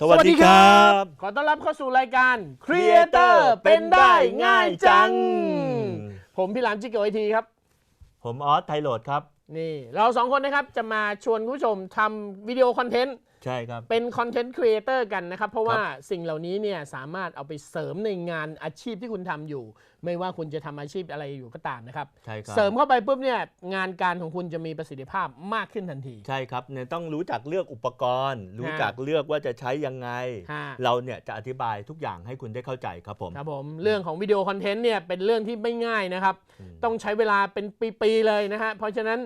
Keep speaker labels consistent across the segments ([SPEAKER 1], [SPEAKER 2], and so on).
[SPEAKER 1] สวัสดีครับ
[SPEAKER 2] ขอต้อนรับเข้าสู่รายการ Creator เป็นได้ง่ายจัง ผมพี่หลามจิกเกอไอทีครับ
[SPEAKER 1] ผมออสไทโรดครับ
[SPEAKER 2] นี่เราสองคนนะครับจะมาชวนคุณผู้ชมทำวิดีโอคอนเทนต์
[SPEAKER 1] ใช่ครับ
[SPEAKER 2] เป็นคอนเทนต์ครีเอเตอร์กันนะครับ เพราะว่าสิ่งเหล่านี้เนี่ยสามารถเอาไปเสริมในงานอาชีพที่คุณทำอยู่ ไม่ว่าคุณจะทำอาชีพอะไรอยู่ก็ตามนะครับ
[SPEAKER 1] ใช่ครับ
[SPEAKER 2] เสริมเข้าไปปุ๊บเนี่ยงานการของคุณจะมีประสิทธิภาพมากขึ้นทันที
[SPEAKER 1] ใช่ครับเนี่ยต้องรู้จักเลือกอุปกรณ์ รู้จักเลือกว่าจะใช้ยังไง
[SPEAKER 2] ฮะ
[SPEAKER 1] เราเนี่ยจะอธิบายทุกอย่างให้คุณได้เข้าใจครับผม
[SPEAKER 2] ครับผมเรื่องของวิดีโอคอนเทนต์เนี่ยเป็นเรื่องที่ไม่ง่ายนะครับ
[SPEAKER 1] อืม
[SPEAKER 2] ต้องใช้เวลาเป็นปีๆเลยนะฮะเพราะฉะนั้น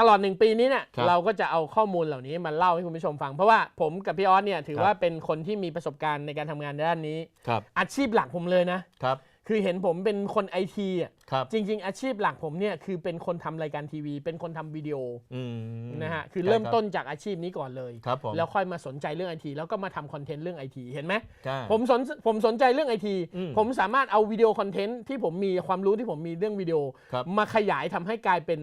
[SPEAKER 2] ตลอดหนึ่งปีนี้เนี่ย
[SPEAKER 1] ครับ
[SPEAKER 2] เราก็จะเอาข้อมูลเหล่านี้มาเล่าให้คุณผู้ชมฟัง เพราะว่าผมกับพี่ออสเนี่ยถือ
[SPEAKER 1] ครับ
[SPEAKER 2] ว่าเป็นคนที่มีประสบการณ์ในการทำงานในด้านนี้
[SPEAKER 1] ครับ
[SPEAKER 2] อาชีพหลักผมเลยนะ
[SPEAKER 1] ครับ
[SPEAKER 2] คือเห็นผมเป็นคนไอทีอะ
[SPEAKER 1] ครับ
[SPEAKER 2] จริง ๆ อาชีพหลักผมเนี่ยคือเป็นคนทำรายการทีวี เป็นคนทำวิดีโอ
[SPEAKER 1] อืม
[SPEAKER 2] นะฮะคือ
[SPEAKER 1] ใช่
[SPEAKER 2] เริ่ม
[SPEAKER 1] รับ
[SPEAKER 2] ต้นจากอาชีพนี้ก่อนเลย
[SPEAKER 1] ครับผม
[SPEAKER 2] แล้วค่อยมาสนใจเรื่องไอทีแล้วก็มาทำคอนเทนต์เรื่องไอทีเห็นไหม
[SPEAKER 1] ใช่
[SPEAKER 2] ผมสนผมสนใจเรื่องไอที
[SPEAKER 1] อืม
[SPEAKER 2] ผมสามารถเอาวิดีโอคอนเทนต์ที่ผมมีความรู้ที่ผมมีเรื่องวิดีโอ
[SPEAKER 1] ครับ
[SPEAKER 2] มาขยายทำให้กลายเป็น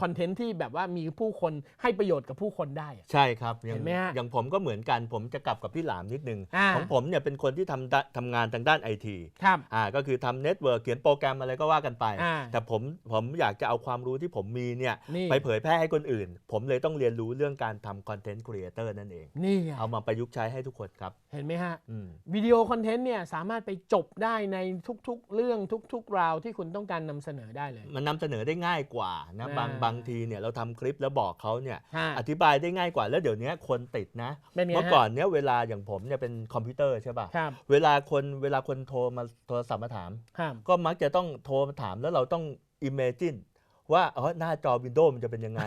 [SPEAKER 2] คอนเทนต์ที่แบบว่ามีผู้คนให้ประโยชน์กับผู้คนได้อะ
[SPEAKER 1] ใช่ครับอย่า
[SPEAKER 2] เห็
[SPEAKER 1] ง
[SPEAKER 2] นไหมฮะ
[SPEAKER 1] อย่างผมก็เหมือนกันผมจะกลับกับพี่หลามนิดนึง
[SPEAKER 2] อ่า
[SPEAKER 1] ของผมเนี่ยเป็นคนที่ทำดะทำงานทางด้านไอที
[SPEAKER 2] ครับ
[SPEAKER 1] อ่าก็คือทำเน็ตเวิร์กเขียนโปรแกรมอะไรก็ว่ากันไป
[SPEAKER 2] อ่า
[SPEAKER 1] แต่ผมผมอยากจะเอาความรู้ที่ผมมีเนี่ย
[SPEAKER 2] นี่
[SPEAKER 1] ไปเผยแพร่ให้คนอื่น ผมเลยต้องเรียนรู้เรื่องการทำคอนเทนต์ครีเอเตอร์นั่นเอง
[SPEAKER 2] นี่ไง
[SPEAKER 1] เอามาประยุกต์ใช้ให้ทุกคนครับ
[SPEAKER 2] เห็นไหมฮะ
[SPEAKER 1] อืม
[SPEAKER 2] วิดีโอคอนเทนต์เนี่ยสามารถไปจบได้ในทุกๆ เรื่องทุกๆ ราวที่คุณต้องการนำเสนอได้เลย
[SPEAKER 1] มันนำเสนอได้ง่ายกว่านะ
[SPEAKER 2] อ่า
[SPEAKER 1] บางบางทีเนี่ยเราทำคลิปแล้วบอกเขาเนี่ย
[SPEAKER 2] ฮะ
[SPEAKER 1] อธิบายได้ง่ายกว่าแล้วเดี๋ยวนี้คนติดนะ
[SPEAKER 2] เป็นไงฮะ
[SPEAKER 1] เมื่อก่อนเนี่ยเวลาอย่างผมเนี่ยเป็นคอมพิวเตอร์ใช่ป่ะ
[SPEAKER 2] ครับ
[SPEAKER 1] เวลาคนเวลาคนโทรมาโทรศัพท์มาถาม
[SPEAKER 2] ครับ
[SPEAKER 1] ก็มักจะต้องโทรมาถามแล้วเราต้อง imagine ว่าเออหน้าจอวินโดว์มันจะเป็นยังไง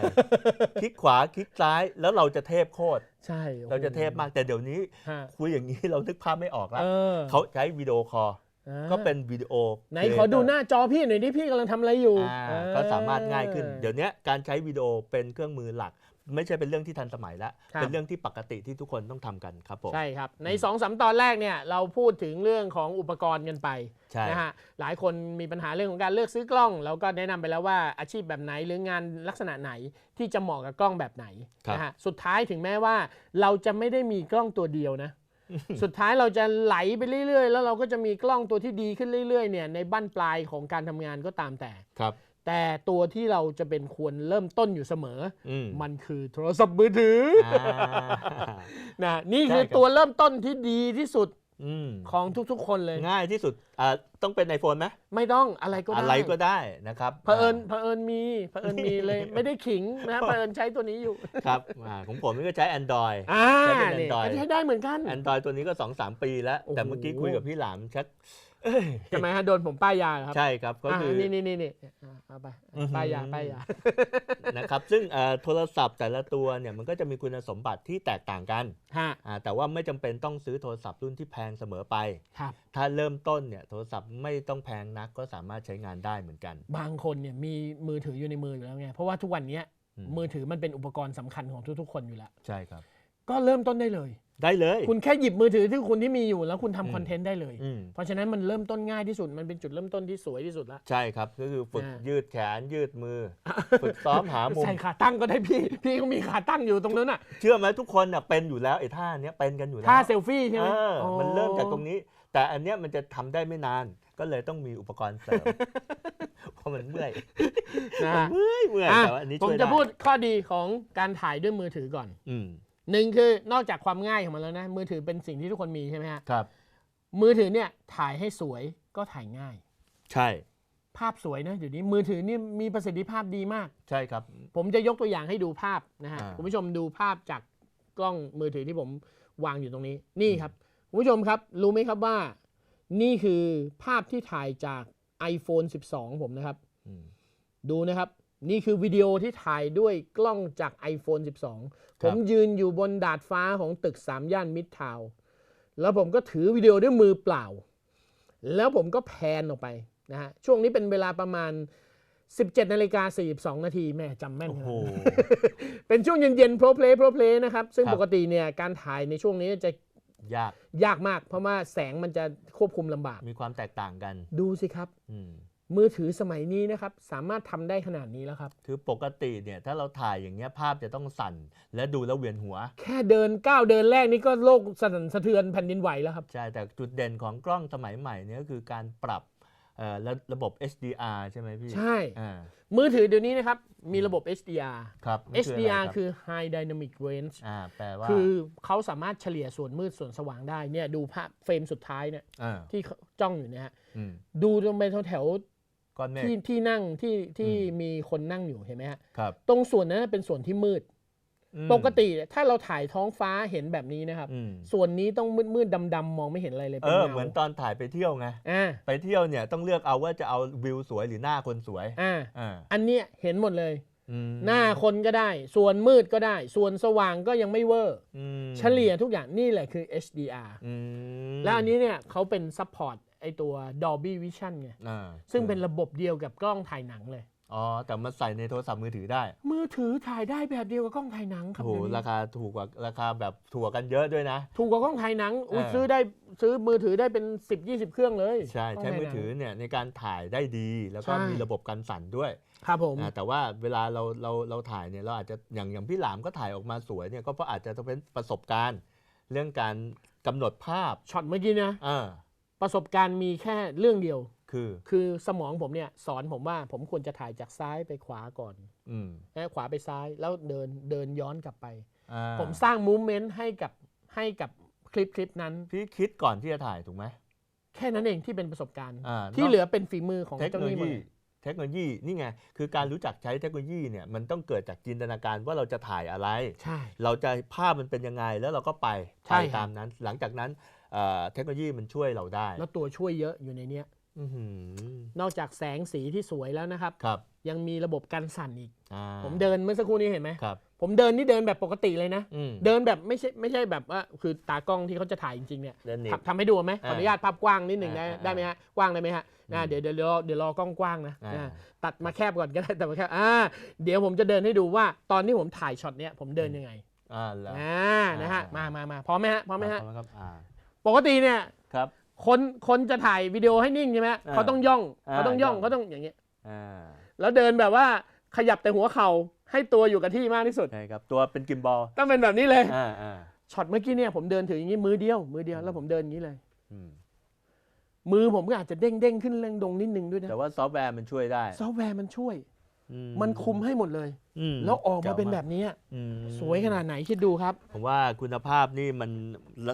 [SPEAKER 1] คลิกขวาคลิกซ้ายแล้วเราจะเทพโคตร
[SPEAKER 2] ใช่โอ้โห
[SPEAKER 1] เราจะเทพมากแต่เดี๋ยวนี้
[SPEAKER 2] ฮะ
[SPEAKER 1] คุยอย่างนี้เรานึกภาพไม่ออกแล้ว
[SPEAKER 2] เออ
[SPEAKER 1] เขาใช้วิดีโอคอล
[SPEAKER 2] อ่า
[SPEAKER 1] ก็เป็นวิดีโอ
[SPEAKER 2] ไหนขอดูหน้าจอพี่หน่อยดิพี่กำลังทำอะไรอยู่
[SPEAKER 1] อ่า
[SPEAKER 2] เออ
[SPEAKER 1] ก็สามารถง่ายขึ้น เดี๋ยวนี้การใช้วิดีโอเป็นเครื่องมือหลัก ไม่ใช่เป็นเรื่องที่ทันสมัยแล้ว
[SPEAKER 2] ครับ
[SPEAKER 1] เป็นเรื่องที่ปกติที่ทุกคนต้องทำกันครับผม
[SPEAKER 2] ใช่ครับ ใน2อสตอนแรกเนี่ยเราพูดถึงเรื่องของอุปกรณ์กันไป
[SPEAKER 1] ใช่
[SPEAKER 2] นะฮะหลายคนมีปัญหาเรื่องของการเลือกซื้อกล้องเราก็แนะนำไปแล้วว่าอาชีพแบบไหนหรืองานลักษณะไหนที่จะเหมาะกับกล้องแบบไหน
[SPEAKER 1] ครับ
[SPEAKER 2] นะฮะสุดท้ายถึงแม้ว่าเราจะไม่ได้มีกล้องตัวเดียวนะ สุดท้ายเราจะไหลไปเรื่อยๆ แล้วเราก็จะมีกล้องตัวที่ดีขึ้นเรื่อยๆเนี่ยในบั้นปลายของการทำงานก็ตามแต่
[SPEAKER 1] ครับ
[SPEAKER 2] แต่ตัวที่เราจะเป็นควรเริ่มต้นอยู่เสมอ
[SPEAKER 1] อืม
[SPEAKER 2] มันคือโทรศัพท์มือถือ
[SPEAKER 1] อ่า
[SPEAKER 2] นะนี่คือ
[SPEAKER 1] ใช่ครับ
[SPEAKER 2] ตัวเริ่มต้นที่ดีที่สุด
[SPEAKER 1] อืม
[SPEAKER 2] ของทุกๆ คนเลย
[SPEAKER 1] ง่ายที่สุดอ่าต้องเป็น iPhone ไหม
[SPEAKER 2] ไม่ต้องอะไรก็ได้
[SPEAKER 1] อะไรก็ได้นะครับ
[SPEAKER 2] เผอิญเผอิญมีเผอิญมีเลยไม่ได้ขิงนะเผอิญใช้ตัวนี้อยู่
[SPEAKER 1] ครับอ่าของผมนี่ก็ใช้ Android
[SPEAKER 2] อ่า
[SPEAKER 1] ใช้เป็น
[SPEAKER 2] นี่
[SPEAKER 1] Android
[SPEAKER 2] ใช้ได้เหมือนกัน
[SPEAKER 1] Android ตัวนี้ก็ 2-3 ปีแล้ว
[SPEAKER 2] โอ้โห
[SPEAKER 1] แต่เมื่อกี้คุยกับพี่หลามชักเอ้ย
[SPEAKER 2] ทำไมฮะโดนผมป้ายยาเหรอครับ
[SPEAKER 1] ใช่ครับก็คือา
[SPEAKER 2] นี่นี่นี่นี่อ่าเอาไป
[SPEAKER 1] อื้อหือ
[SPEAKER 2] ป้ายยาป้ายยา
[SPEAKER 1] นะครับซึ่งเอ่อโทรศัพท์แต่ละตัวเนี่ยมันก็จะมีคุณสมบัติที่แตกต่างกัน
[SPEAKER 2] ฮะ
[SPEAKER 1] อ่าแต่ว่าไม่จำเป็นต้องซื้อโทรศัพท์รุ่นที่แพงเสมอไป
[SPEAKER 2] ครับ
[SPEAKER 1] ถ้าเริ่มต้นเนี่ยโทรศัพท์ไม่ต้องแพงนักก็สามารถใช้งานได้เหมือนกัน
[SPEAKER 2] บางคนเนี่ยมีมือถืออยู่ในมืออยู่แล้วไงเพราะว่าทุกวันเนี้ย
[SPEAKER 1] อืม
[SPEAKER 2] มือถือมันเป็นอุปกรณ์สำคัญของทุกๆ คนอยู่แล้ว
[SPEAKER 1] ใช่ครับ
[SPEAKER 2] ก็เริ่มต้นได้เลย
[SPEAKER 1] ได้เลย
[SPEAKER 2] คุณแค่หยิบมือถือที่คุณที่มีอยู่แล้วคุณ
[SPEAKER 1] อืม
[SPEAKER 2] ทำคอนเทนต์ได้เลย
[SPEAKER 1] อืม
[SPEAKER 2] เพราะฉะนั้นมันเริ่มต้นง่ายที่สุดมันเป็นจุดเริ่มต้นที่สวยที่สุดละ
[SPEAKER 1] ใช่ครับก็คือฝึก
[SPEAKER 2] อ่า
[SPEAKER 1] ยืดแขนยืดมือ ฝึกซ้อมหามุม
[SPEAKER 2] ใส่ขาตั้งก็ได้พี่ พี่ก็มีขาตั้งอยู่ตรงนั้นอะ
[SPEAKER 1] เชื่อไหมทุกคนน่ะเป็นอยู่แล้วไอ้ท่าเนี้ยเป็นกันอยู่แล้ว
[SPEAKER 2] ท่าเซลฟี่ใช่ไหม
[SPEAKER 1] เออ
[SPEAKER 2] อ๋อ
[SPEAKER 1] มันเริ่มจากตรงนี้ แต่อันเนี้ยมันจะทำได้ไม่นาน ก็เลยต้องมีอุปกรณ์เสริมเพราะมันเมื่อย
[SPEAKER 2] นะ
[SPEAKER 1] มัน
[SPEAKER 2] ฮะ
[SPEAKER 1] เมื่อยเมื่อย
[SPEAKER 2] อะ
[SPEAKER 1] แต่ว่าอันนี้
[SPEAKER 2] ผม
[SPEAKER 1] ช่วย
[SPEAKER 2] จะ
[SPEAKER 1] ได้
[SPEAKER 2] พูดข้อดีของการถ่ายด้วยมือถือก่อน
[SPEAKER 1] อืม
[SPEAKER 2] หนึ่งคือนอกจากความง่ายของมันแล้วนะ มือถือเป็นสิ่งที่ทุกคนมีใช่ไหมฮะ
[SPEAKER 1] ครับ
[SPEAKER 2] มือถือเนี่ยถ่ายให้สวยก็ถ่ายง่าย
[SPEAKER 1] ใช่
[SPEAKER 2] ภาพสวยนะเดี๋ยวนี้มือถือนี่มีประสิทธิภาพดีมาก
[SPEAKER 1] ใช่ครับ
[SPEAKER 2] ผมจะยกตัวอย่างให้ดูภาพนะฮะ
[SPEAKER 1] อ่า
[SPEAKER 2] คุณผู้ชมดูภาพจากกล้องมือถือที่ผมวางอยู่ตรงนี้ นี่ครับคุณผู้ชมครับ รู้ไหมครับว่า นี่คือภาพที่ถ่ายจาก iPhone 12 ผมนะครับ
[SPEAKER 1] อืม
[SPEAKER 2] ดูนะครับ นี่คือวิดีโอที่ถ่ายด้วยกล้องจาก iPhone 12 ผมยืนอยู่บนดาดฟ้าของตึก3ย่านมิดทาวน์แล้วผมก็ถือวิดีโอด้วยมือเปล่า แล้วผมก็แพนออกไปนะฮะช่วงนี้เป็นเวลาประมาณ 17นาฬิกา42 นาทีแม่จำแม่น
[SPEAKER 1] โอ้
[SPEAKER 2] ขนา
[SPEAKER 1] โห
[SPEAKER 2] ดนั้นเป็นช่วงเย็นๆโปรเพลย์โปรเพลย์นะครับ ซึ่ง
[SPEAKER 1] ครับ
[SPEAKER 2] ปกติเนี่ยการถ่ายในช่วงนี้จะ
[SPEAKER 1] ยาก
[SPEAKER 2] ยากมาก เพราะว่าแสงมันจะควบคุมลำบาก
[SPEAKER 1] มีความแตกต่างกัน
[SPEAKER 2] ดูสิครับ
[SPEAKER 1] อื ม
[SPEAKER 2] มือถือสมัยนี้นะครับสามารถทำได้ขนาดนี้แล้วครับ
[SPEAKER 1] คือปกติเนี่ยถ้าเราถ่ายอย่างเงี้ยภาพจะต้องสั่น และดูแล้วเวียนหัว
[SPEAKER 2] แค่เดินก้าวเดินแรกนี่ก็โลกสั่นสะเทือนแผ่นดินไหวแล้วครับ
[SPEAKER 1] ใช่ แต่จุดเด่นของกล้องสมัยใหม่เนี่ยก็คือการปรับเอ่อระระบบ HDR ใช่ไหมพี่
[SPEAKER 2] ใช่
[SPEAKER 1] อ่า
[SPEAKER 2] มือถือเดี๋ยวนี้นะครับ มีระบบ HDR
[SPEAKER 1] ครับมัน
[SPEAKER 2] HDR ะ
[SPEAKER 1] ไรรับ
[SPEAKER 2] คือ High Dynamic Range
[SPEAKER 1] อ่าแปลว่า
[SPEAKER 2] คือเขาสามารถเฉลี่ยส่วนมืดส่วนสว่างได้เนี่ยดูภาพเฟรมสุดท้ายเนี่ย
[SPEAKER 1] อ่า
[SPEAKER 2] ที่เขาจ้องอยู่เนี่ยฮะ
[SPEAKER 1] อืม
[SPEAKER 2] ดูลงไปแถว
[SPEAKER 1] ก้อนเม
[SPEAKER 2] ๆ
[SPEAKER 1] ฆ
[SPEAKER 2] ที่ที่นั่งที่ที่
[SPEAKER 1] อืม
[SPEAKER 2] มีคนนั่งอยู่เห็นไหมฮะ
[SPEAKER 1] ครับ
[SPEAKER 2] ตรงส่วนนั้นเป็นส่วนที่มืด
[SPEAKER 1] อืม
[SPEAKER 2] ปกติถ้าเราถ่ายท้องฟ้าเห็นแบบนี้นะครับ
[SPEAKER 1] อืม
[SPEAKER 2] ส่วนนี้ต้องมืดๆดำๆมองไม่เห็นอะไรเลย
[SPEAKER 1] เอ
[SPEAKER 2] เป็น
[SPEAKER 1] อ
[SPEAKER 2] เงา
[SPEAKER 1] เหมือนตอนถ่ายไปเที่ยวไง
[SPEAKER 2] อ่า
[SPEAKER 1] ไปเที่ยวเนี่ยต้องเลือกเอาว่าจะเอาวิวสวยหรือหน้าคนสวย
[SPEAKER 2] อ่า
[SPEAKER 1] อ่า
[SPEAKER 2] อันเนี้ยเห็นหมดเลย
[SPEAKER 1] อืม
[SPEAKER 2] หน้าคนก็ได้ ส่วนมืดก็ได้ ส่วนสว่างก็ยังไม่เวอร์
[SPEAKER 1] อืม
[SPEAKER 2] เฉลี่ยทุกอย่างนี่แหละคือ HDR
[SPEAKER 1] อืม
[SPEAKER 2] และอันนี้เนี่ยเขาเป็นซัพพอร์ต ไอตัว Dolby Vision ไง
[SPEAKER 1] อ่า
[SPEAKER 2] ซึ่งเป็นระบบเดียวกับกล้องถ่ายหนังเลย
[SPEAKER 1] อ๋อ แต่มาใส่ในโทรศัพท์มือถือได้
[SPEAKER 2] มือถือถ่ายได้แบบเดียวกับกล้องถ่ายหนังครับ
[SPEAKER 1] โอ้โห
[SPEAKER 2] เดี๋ยวนี้
[SPEAKER 1] ราคาถูกกว่าราคาแบบถูกกว่ากันเยอะด้วยนะ
[SPEAKER 2] ถูกกว่ากล้องถ่ายหนังอุ๊ย
[SPEAKER 1] เออ
[SPEAKER 2] ซื้อได้ซื้อมือถือได้เป็น 10 20 เครื่องเลย
[SPEAKER 1] ใช่
[SPEAKER 2] กล้ง
[SPEAKER 1] ใช้
[SPEAKER 2] ถ่าย
[SPEAKER 1] มือ
[SPEAKER 2] หนัง
[SPEAKER 1] ถือเนี่ยในการถ่ายได้ดีแล้วก็
[SPEAKER 2] ใช่
[SPEAKER 1] มีระบบกันสั่นด้วย
[SPEAKER 2] ครับผม
[SPEAKER 1] อ่าแต่ว่าเวลาเราเราเราถ่ายเนี่ยเราอาจจะอย่างอย่างพี่หลามก็ถ่ายออกมาสวยเนี่ยก็เพราะอาจจะต้องเป็นประสบการณ์ เรื่องการกำหนดภาพ
[SPEAKER 2] ช็อตเมื่อกี้นะ
[SPEAKER 1] อ่า
[SPEAKER 2] ประสบการณ์มีแค่เรื่องเดียว
[SPEAKER 1] คือ
[SPEAKER 2] คือสมองผมเนี่ยสอนผมว่าผมควรจะถ่ายจากซ้ายไปขวาก่อน
[SPEAKER 1] อืม
[SPEAKER 2] นะขวาไปซ้ายแล้วเดินเดินย้อนกลับไป
[SPEAKER 1] อ่า
[SPEAKER 2] ผมสร้างมูเมนต์ให้กับให้กับคลิปคลิปนั้น
[SPEAKER 1] พี่คิดก่อนที่จะถ่ายถูกไหม
[SPEAKER 2] แค่นั้นเองที่เป็นประสบการณ์
[SPEAKER 1] อ่า
[SPEAKER 2] ที่
[SPEAKER 1] นอก
[SPEAKER 2] เหลือเป็นฝีมือของ
[SPEAKER 1] เทค
[SPEAKER 2] เจ้า
[SPEAKER 1] โน
[SPEAKER 2] ห
[SPEAKER 1] โล
[SPEAKER 2] นี้หมด
[SPEAKER 1] ยี
[SPEAKER 2] เลย
[SPEAKER 1] เทคโนโลยีนี่ไงคือการรู้จักใช้เทคโนโลยีเนี่ยมันต้องเกิดจากจินตนาการว่าเราจะถ่ายอะไร
[SPEAKER 2] ใช่
[SPEAKER 1] เราจะภาพมันเป็นยังไงแล้วเราก็ไป
[SPEAKER 2] ใช่
[SPEAKER 1] ไป
[SPEAKER 2] ครับ
[SPEAKER 1] ตามนั้น หลังจากนั้น เอ่อเทคโนโลยีมันช่วยเราได้
[SPEAKER 2] แล้วตัวช่วยเยอะอยู่ในเนี้ย
[SPEAKER 1] อื้อหือน
[SPEAKER 2] อกจากแสงสีที่สวยแล้วนะครับ
[SPEAKER 1] ครับ
[SPEAKER 2] ยังมีระบบกันสั่นอีก
[SPEAKER 1] อ่า
[SPEAKER 2] ผมเดินเมื่อสักครู่นี้เห็นไหม
[SPEAKER 1] ครับ
[SPEAKER 2] ผมเดินนี่เดินแบบปกติเลยนะ
[SPEAKER 1] อืม
[SPEAKER 2] เดินแบบไม่ใช่ไม่ใช่แบบว่าคือตากล้องที่เขาจะถ่ายจริงๆเนี่ย
[SPEAKER 1] เดินหนีบ
[SPEAKER 2] ทำทำให้ดูไหมขออนุญาตภาพกว้างนิดหนึ่งได้
[SPEAKER 1] อ่า
[SPEAKER 2] ได้ไหมฮะกว้างได้ไหมฮะนะ
[SPEAKER 1] อืม
[SPEAKER 2] เดี๋ยวเดี๋ยวเดี๋ยวรอเดี๋ยวรอกล้องกว้างนะ
[SPEAKER 1] อ่า
[SPEAKER 2] นะตัดมาแคบก่อนก็ได้แต่มาแคบอ่าเดี๋ยวผมจะเดินให้ดูว่าตอนที่ผมถ่ายช็อตเนี้ยผมเดินยังไง
[SPEAKER 1] อ่าแล้ว
[SPEAKER 2] อ่านะฮะมามามาพร้อมไหมฮะพร้อมไหมฮะ
[SPEAKER 1] พร้อครับอ่า
[SPEAKER 2] ปกติเนี่ย
[SPEAKER 1] ครับ
[SPEAKER 2] คนคนจะถ่ายวิดีโอให้นิ่งใช่ไหม
[SPEAKER 1] อ่า
[SPEAKER 2] เขาต้องย่อง
[SPEAKER 1] อ่า
[SPEAKER 2] เขาต้องย่อง
[SPEAKER 1] ย่อง
[SPEAKER 2] เขาต้องอย่างเงี้ย
[SPEAKER 1] อ่า
[SPEAKER 2] แล้วเดินแบบว่าขยับแต่หัวเข่าให้ตัวอยู่กับที่มากที่สุด
[SPEAKER 1] ใช่ครับตัวเป็นกิมบอล
[SPEAKER 2] ต้องเป็นแบบนี้เลย
[SPEAKER 1] อ่าอ่า
[SPEAKER 2] ช็อตเมื่อกี้เนี่ยผมเดินถืออย่างนี้มือเดียว มือเดียวแล้วผมเดินอย่างนี้เลย
[SPEAKER 1] อืม
[SPEAKER 2] มือผมก็อาจจะเด้งเด้งขึ้นเร่งดงนิดนึงด้วยนะ
[SPEAKER 1] แต่ว่าซอฟต์แวร์มันช่วยได้
[SPEAKER 2] ซอฟต์แวร์มันช่วย
[SPEAKER 1] อื
[SPEAKER 2] มันคุมให้หมดเลย
[SPEAKER 1] อืม
[SPEAKER 2] แล้วออกมาเป็น
[SPEAKER 1] จ๋ว
[SPEAKER 2] แบบนี้
[SPEAKER 1] อืม
[SPEAKER 2] สวยขนาดไหนคิดดูครับ
[SPEAKER 1] ผมว่าคุณภาพนี่มัน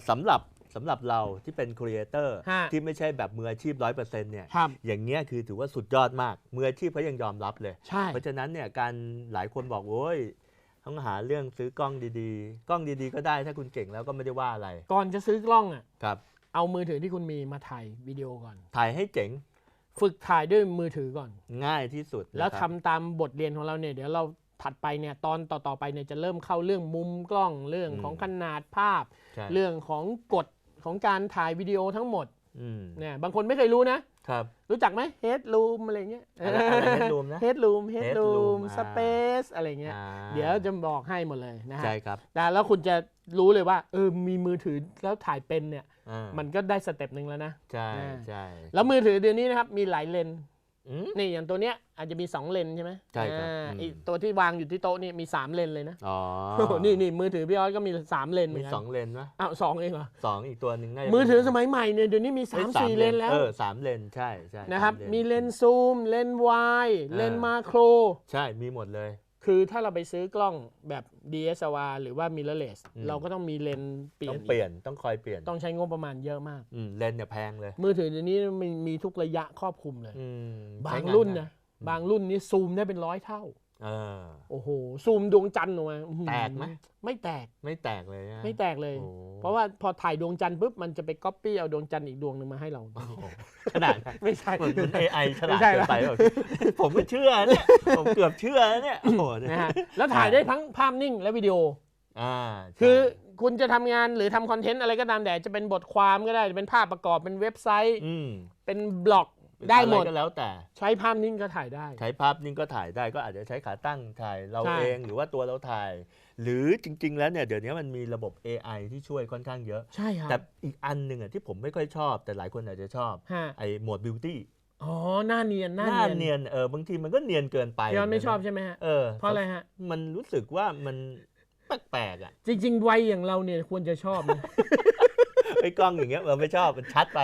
[SPEAKER 1] สำหรับ สำหรับเราที่เป็นครีเอเตอร์
[SPEAKER 2] ฮะ
[SPEAKER 1] ที่ไม่ใช่แบบมืออาชีพร้อยเปอร์เซ็นต์เนี่ย
[SPEAKER 2] ครับ
[SPEAKER 1] อย่างเงี้ยคือถือว่าสุดยอดมาก มืออาชีพเขายังยอมรับเลย
[SPEAKER 2] ใช่
[SPEAKER 1] เพราะฉะนั้นเนี่ยการหลายคนบอกโอ้ยต้องหาเรื่องซื้อกล้องดีๆ กล้องดีๆ ก็ได้ถ้าคุณเก่งแล้วก็ไม่ได้ว่าอะไร
[SPEAKER 2] ก่อนจะซื้อกล้องอะ
[SPEAKER 1] ครับ
[SPEAKER 2] เอามือถือที่คุณมีมาถ่ายวิดีโอก่อน
[SPEAKER 1] ถ่ายให้เจ๋ง
[SPEAKER 2] ฝึกถ่ายด้วยมือถือก่อน
[SPEAKER 1] ง่ายที่สุด
[SPEAKER 2] แล้ว
[SPEAKER 1] นะค
[SPEAKER 2] ทำ
[SPEAKER 1] รับ
[SPEAKER 2] ตามบทเรียนของเราเนี่ยเดี๋ยวเราถัดไปเนี่ยตอนต่อๆไปเนี่ยจะเริ่มเข้าเรื่องมุมกล้องเรื่องของขนาดภาพ
[SPEAKER 1] ใช่
[SPEAKER 2] เรื่องของกฎ ของการถ่ายวิดีโอทั้งหมด
[SPEAKER 1] อืม
[SPEAKER 2] เนี่ยบางคนไม่เคยรู้นะ
[SPEAKER 1] ครับ
[SPEAKER 2] รู้จักไหมเฮดรูมอะไรเงี้ย
[SPEAKER 1] อะไรอะไร headroom นะ
[SPEAKER 2] เฮดรูมเฮดรู
[SPEAKER 1] headroom
[SPEAKER 2] ม
[SPEAKER 1] อ่า
[SPEAKER 2] สเปซอะไรเงี้ย
[SPEAKER 1] อ่า
[SPEAKER 2] เดี๋ยวจะบอกให้หมดเลยนะฮะ
[SPEAKER 1] ใช่ครับ
[SPEAKER 2] แต่แล้วคุณจะรู้เลยว่าเออมีมือถือแล้วถ่ายเป็นเนี่ย
[SPEAKER 1] อ่า
[SPEAKER 2] มันก็ได้สเต็ปหนึ่งแล้วนะ
[SPEAKER 1] ใช่
[SPEAKER 2] อ่า
[SPEAKER 1] ใช่
[SPEAKER 2] แล้วมือถือเดี๋ยวนี้นะครับ มีหลายเลนส์
[SPEAKER 1] อืม
[SPEAKER 2] นี่อย่างตัวเนี้ยอาจจะมี 2 เลนส์ใช่ไหม
[SPEAKER 1] ใช่ครับ
[SPEAKER 2] อ่า
[SPEAKER 1] อืม
[SPEAKER 2] อีกตัวที่วางอยู่ที่โต๊ะนี่มี 3 เลนส์เลยนะ
[SPEAKER 1] อ๋อ
[SPEAKER 2] โอ้โหนี่นี่มือถือพี่ออสก็มี 3 เลนส์เหมื
[SPEAKER 1] มี
[SPEAKER 2] อนกั
[SPEAKER 1] สองเลนไหม
[SPEAKER 2] อ้าวสองเองเหรอ
[SPEAKER 1] สองอีกตัวหนึ่งน่าจะ
[SPEAKER 2] มือถือ
[SPEAKER 1] เป็น
[SPEAKER 2] สมัยใหม่เนี่ยเดี๋ยวนี้มี
[SPEAKER 1] เอ้ย
[SPEAKER 2] 3 4 เลนส์แล้ว
[SPEAKER 1] เออสามเลนใช่ใช่
[SPEAKER 2] นะครับ
[SPEAKER 1] สา
[SPEAKER 2] มีเลนส์ซูม เลนส์วายเลนส์มาโคร
[SPEAKER 1] ใช่มีหมดเลย
[SPEAKER 2] คือถ้าเราไปซื้อกล้องแบบ DSLR หรือว่า mirrorless
[SPEAKER 1] อืม
[SPEAKER 2] เราก็ต้องมีเลนส์เปลี่ย
[SPEAKER 1] ต้
[SPEAKER 2] น
[SPEAKER 1] องเปลี่ยนต้องคอยเปลี่ยน
[SPEAKER 2] ต้องใช้งบประมาณเยอะมาก
[SPEAKER 1] อืมเลนเนี่ยแพงเลย
[SPEAKER 2] มือถือเดี๋ยวนี้มีมีทุกระยะครอบคลุมเลย
[SPEAKER 1] อืม
[SPEAKER 2] บา
[SPEAKER 1] ใช้
[SPEAKER 2] ง
[SPEAKER 1] ง
[SPEAKER 2] รุ่น
[SPEAKER 1] ง่าย
[SPEAKER 2] นะ บางรุ่นนี้ซูมได้เป็นร้อยเท่า
[SPEAKER 1] เออ
[SPEAKER 2] โอ้โห ซูมดวงจันทร์ออกมาอื้ออ
[SPEAKER 1] แตกไหม
[SPEAKER 2] ไม่แตก
[SPEAKER 1] ไม่แตกเลยนะ
[SPEAKER 2] ไม่แตกเลย
[SPEAKER 1] โอ้
[SPEAKER 2] เพราะว่าพอถ่ายดวงจันทร์ปุ๊บมันจะไปก๊อปปี้เอาดวงจันทร์อีกดวงหนึ่งมาให้เรา
[SPEAKER 1] โอ้โหขนาดนั้น
[SPEAKER 2] ไม่ใช่
[SPEAKER 1] เหมือนเหมือน AI ฉลาด
[SPEAKER 2] ไม่ใช่
[SPEAKER 1] เกินไปเปล่าผมก็เชื่อเนี่ยผมเกือบเชื่อเนี่ยโอ้โหเนี่ย
[SPEAKER 2] นะฮะแล้วถ่ายได้ทั้งภาพนิ่งและวิดีโอ
[SPEAKER 1] อ่าใช่
[SPEAKER 2] คือคุณจะทำงานหรือทำคอนเทนต์อะไรก็ตามแต่จะเป็นบทความก็ได้จะเป็นภาพประกอบเป็นเว็บไซต์
[SPEAKER 1] อืม
[SPEAKER 2] เป็นบล็อก ได้หมด
[SPEAKER 1] อะไรก็แล้วแต่
[SPEAKER 2] ใช้ภาพนิ่งก็ถ่ายได้
[SPEAKER 1] ใช้ภาพนิ่งก็ถ่ายได้ก็อาจจะใช้ขาตั้งถ่ายเรา
[SPEAKER 2] ใช่
[SPEAKER 1] เองหรือว่าตัวเราถ่าย หรือจริง ๆ แล้วเนี่ยเดี๋ยวนี้มันมีระบบ AI ที่ช่วยค่อนข้างเยอะ
[SPEAKER 2] ใช่ครับ
[SPEAKER 1] แต่อีกอันหนึ่งอะที่ผมไม่ค่อยชอบ แต่หลายคนอาจจะชอบ
[SPEAKER 2] ฮะ
[SPEAKER 1] ไอ้โหมดบิวตี้
[SPEAKER 2] อ๋อหน้าเนียนห
[SPEAKER 1] ห
[SPEAKER 2] น้า
[SPEAKER 1] น้า
[SPEAKER 2] เนี
[SPEAKER 1] เนี
[SPEAKER 2] ยน
[SPEAKER 1] ยนเออบางทีมันก็เนียนเกินไป
[SPEAKER 2] พี่ออนไม่ชอบ
[SPEAKER 1] นะ
[SPEAKER 2] ใช่ไหมฮะ
[SPEAKER 1] เออ
[SPEAKER 2] เพราะอะไรฮะ
[SPEAKER 1] มันรู้สึกว่ามันแปลกๆอะ
[SPEAKER 2] จริง ๆ วัยอย่างเราเนี่ยควรจะชอบนะ
[SPEAKER 1] ไอ้กล้องอย่างเงี้ยเออไม่ชอบมันชัดไป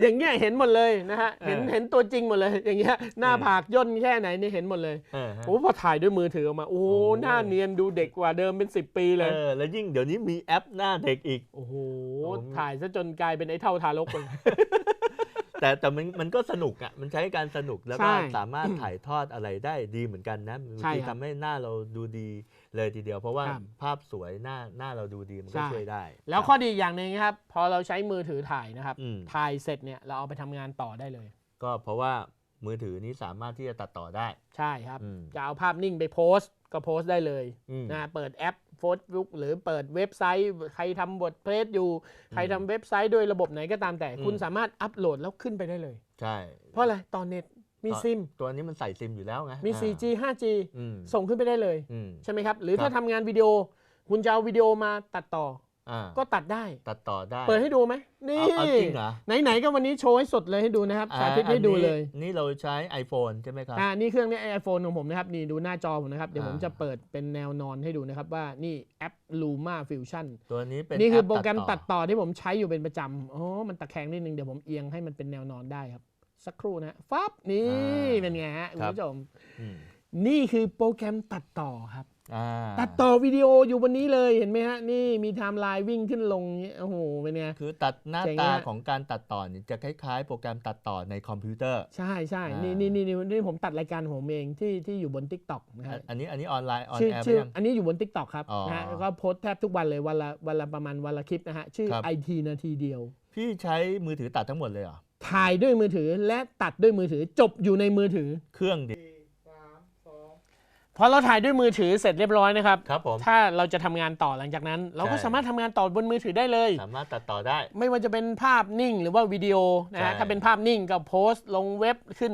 [SPEAKER 2] อย่างเงี้ยเห็นหมดเลยนะฮะเห็น
[SPEAKER 1] เออ
[SPEAKER 2] เห็นตัวจริงหมดเลย อย่างเงี้ยหน้า
[SPEAKER 1] เออ
[SPEAKER 2] ผากย่นแค่ไหนนี่เห็นหมดเลย
[SPEAKER 1] เออฮะ
[SPEAKER 2] โอ้พอถ่ายด้วยมือถือออกมาโอ้
[SPEAKER 1] โอ้
[SPEAKER 2] หน้าเนียนดูเด็กกว่าเดิมเป็น 10 ปีเลย
[SPEAKER 1] เออแล้วยิ่งเดี๋ยวนี้มีแอปหน้าเด็กอีก
[SPEAKER 2] โอ้โห
[SPEAKER 1] ผม
[SPEAKER 2] ถ่ายซะจนกลายเป็นไอ้เท่าทารกเลย
[SPEAKER 1] แต่แต่มันมันก็สนุกอะมันใช้การสนุกแล้ว
[SPEAKER 2] ใช่
[SPEAKER 1] ก็สามารถถ่ายทอดอะไรได้ดีเหมือนกันนะบาง
[SPEAKER 2] ใช่
[SPEAKER 1] ที
[SPEAKER 2] ครับ
[SPEAKER 1] ทำให้หน้าเราดูดี เลยทีเดียว เพราะว่า
[SPEAKER 2] ครับ
[SPEAKER 1] ภาพสวยหน้าหน้าเราดูดีมันก็
[SPEAKER 2] ใช่
[SPEAKER 1] ช่วยได้
[SPEAKER 2] แล้ว
[SPEAKER 1] ครับ
[SPEAKER 2] ข้อดีอย่างหนึ่งครับ พอเราใช้มือถือถ่ายนะครับ
[SPEAKER 1] อืม
[SPEAKER 2] ถ่ายเสร็จเนี่ยเราเอาไปทำงานต่อได้เลย
[SPEAKER 1] ก็เพราะว่ามือถือนี้สามารถที่จะตัดต่อได้
[SPEAKER 2] ใช่ครับ
[SPEAKER 1] อืม
[SPEAKER 2] จะเอาภาพนิ่งไปโพสต์ ก็โพสต์ได้เลย
[SPEAKER 1] อืม
[SPEAKER 2] นะเปิดแอป Facebook หรือเปิดเว็บไซต์ ใครทำบทเพลสอยู่ ใครทำเว็บไซต์ด้วยระบบไหนก็ตามแต่
[SPEAKER 1] อืม
[SPEAKER 2] คุณสามารถอัปโหลดแล้วขึ้นไปได้เลย
[SPEAKER 1] ใช่
[SPEAKER 2] เพราะอะไรตอนเน็ต มี
[SPEAKER 1] ต่อ
[SPEAKER 2] ซิม
[SPEAKER 1] ตัวนี้มันใส่ซิมอยู่แล้วไง
[SPEAKER 2] มี
[SPEAKER 1] อ่า
[SPEAKER 2] 4G 5G
[SPEAKER 1] อืม
[SPEAKER 2] ส่งขึ้นไปได้เลย
[SPEAKER 1] อืม
[SPEAKER 2] ใช่ไหมครับ หรือ
[SPEAKER 1] ครับ
[SPEAKER 2] ถ้าทำงานวิดีโอ คุณจะเอาวิดีโอมาตัดต่อ
[SPEAKER 1] อ่า
[SPEAKER 2] ก็ตัดได้
[SPEAKER 1] ตัดต่อได้
[SPEAKER 2] เปิดให้ดูไหมนี่
[SPEAKER 1] เอาเอาจริงเหรอ
[SPEAKER 2] ไหนๆก็วันนี้โชว์ให้สดเลยให้ดูนะครับ
[SPEAKER 1] อ่
[SPEAKER 2] สาธิตให้ดูเลย
[SPEAKER 1] อันนี้นี่เราใช้ iPhone ใช่ไหมครับ
[SPEAKER 2] อ่านี่เครื่องนี้ไอโฟนของผมนะครับ นี่ดูหน้าจอผมนะครับ เดี๋ยวผม
[SPEAKER 1] อ่า
[SPEAKER 2] จะเปิดเป็นแนวนอนให้ดูนะครับว่านี่แอป Luma Fusion
[SPEAKER 1] ตัวนี้เป็น
[SPEAKER 2] นี่คือ
[SPEAKER 1] แโป
[SPEAKER 2] รแกรมตัดต่อที่ผมใช้อยู่เป็นประจำอ๋อมันตะแคงนิดนึงเดี๋ยวผมเอียงให้มันเป็นแนวนอนได้ครับ สักครู่นะฟับนี่
[SPEAKER 1] อ่า
[SPEAKER 2] เป็นไงฮะคุณ
[SPEAKER 1] ครับ
[SPEAKER 2] ผู้ชม
[SPEAKER 1] อืม
[SPEAKER 2] นี่คือโปรแกรมตัดต่อครับ
[SPEAKER 1] อ่า
[SPEAKER 2] ตัดต่อวิดีโออยู่บนนี้เลยเห็นไหมฮะ นี่มีไทม์ไลน์วิ่งขึ้นลงอย่างเงี้ยโอ้โหเป็นไง
[SPEAKER 1] คือตัดหน้า
[SPEAKER 2] เจ๋ง
[SPEAKER 1] ตา
[SPEAKER 2] นะ
[SPEAKER 1] ของการตัดต่อนี่จะคล้ายๆ โปรแกรมตัดต่อในคอมพิวเตอร์
[SPEAKER 2] ใช่ใช่
[SPEAKER 1] อ่านี่
[SPEAKER 2] นี่นี่นี่นี่นี่ผมตัดรายการของผมเองที่ที่อยู่บน t ิ k t o k นะครับ
[SPEAKER 1] อันนี้อันนี้ออนไลน์ออน
[SPEAKER 2] ชื่อ
[SPEAKER 1] แอร์ไป
[SPEAKER 2] ชื่อ
[SPEAKER 1] ยัง
[SPEAKER 2] อันนี้อยู่บน t ิ k t o k ครับ
[SPEAKER 1] อ๋อ
[SPEAKER 2] นะฮะแล้วก็โพสต์แทบทุกวันเลยวันละวันละประมาณวันละคลิปนะฮะชื่อ
[SPEAKER 1] ครับ
[SPEAKER 2] ไอทีนาทีเดียว
[SPEAKER 1] พี่ใช้มือถือตัดทั้งหมดเลยเหรอ
[SPEAKER 2] ถ่ายด้วยมือถือและตัดด้วยมือถือจบอยู่ในมือถือ
[SPEAKER 1] เครื่องเดียว
[SPEAKER 2] พอเราถ่ายด้วยมือถือเสร็จเรียบร้อยนะครับ
[SPEAKER 1] ครับผม
[SPEAKER 2] ถ้าเราจะทำงานต่อหลังจากนั้น เราก็
[SPEAKER 1] ใช่
[SPEAKER 2] สามารถทำงานต่อบนมือถือได้เลย
[SPEAKER 1] สามารถตัดต่อได้
[SPEAKER 2] ไม่ว่าจะเป็นภาพนิ่งหรือว่าวิดีโอนะฮะ
[SPEAKER 1] ใช่
[SPEAKER 2] ถ้าเป็นภาพนิ่งก็โพสต์ลงเว็บขึ้น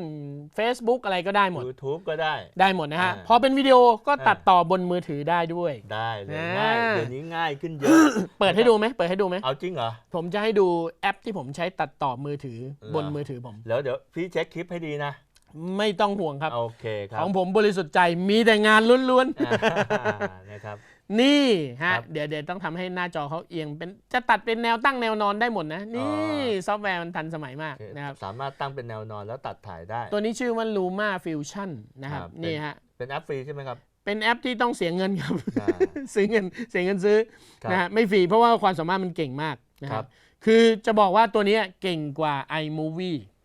[SPEAKER 2] Facebook อะไรก็ได้หมด
[SPEAKER 1] YouTube ก็ได้
[SPEAKER 2] ได้หมดนะฮะ
[SPEAKER 1] อ่า
[SPEAKER 2] พอเป็นวิดีโอก็
[SPEAKER 1] อ่า
[SPEAKER 2] ตัดต่อบนมือถือได้ด้วย
[SPEAKER 1] ได้เลย
[SPEAKER 2] อ่า
[SPEAKER 1] ง่ายเดี๋ยวนี้ง่ายขึ้นเยอะ
[SPEAKER 2] เปิดให้ดูไหมเปิดให้ดูไหม
[SPEAKER 1] เอาจริงเหรอ
[SPEAKER 2] ผมจะให้ดูแอปที่ผมใช้ตัดต่อมือถือ
[SPEAKER 1] เหรอบ
[SPEAKER 2] นมือถือผม
[SPEAKER 1] แล้วเดี๋ยวพี่เช็คคลิปให้ดีนะ
[SPEAKER 2] ไม่ต้องห่วงครับ
[SPEAKER 1] โอเคครับ
[SPEAKER 2] ของผมบริสุทธิ์ใจมีแต่งานล้วน
[SPEAKER 1] อ่านะครับ
[SPEAKER 2] ๆนี่ฮะ
[SPEAKER 1] ครับ
[SPEAKER 2] เดี๋ยวเดี๋ยวต้องทำให้หน้าจอเขาเอียงเป็นจะตัดเป็นแนวตั้งแนวนอนได้หมดนะ
[SPEAKER 1] อ๋
[SPEAKER 2] นี่
[SPEAKER 1] อ
[SPEAKER 2] ซอฟต์แวร์มันทันสมัยมาก
[SPEAKER 1] โอเค
[SPEAKER 2] นะครับ
[SPEAKER 1] สามารถตั้งเป็นแนวนอนแล้วตัดถ่ายได้
[SPEAKER 2] ตัวนี้ชื่อว่า Luma Fusion นะครับ
[SPEAKER 1] ครับ
[SPEAKER 2] นี่ฮะ
[SPEAKER 1] เป็นแอปฟรีใช่ไหมครับ
[SPEAKER 2] เป็นแอปที่ต้องเสียเงินครับ
[SPEAKER 1] อ่า
[SPEAKER 2] ซื้อเงินเสียเงินซื้อ
[SPEAKER 1] ครับ
[SPEAKER 2] นะฮะไม่ฟรีเพราะว่าความสามารถมันเก่งมากนะค
[SPEAKER 1] ครั
[SPEAKER 2] รับบคือจะบอกว่าตัวเนี้ยเก่งกว่า iMovie
[SPEAKER 1] อืม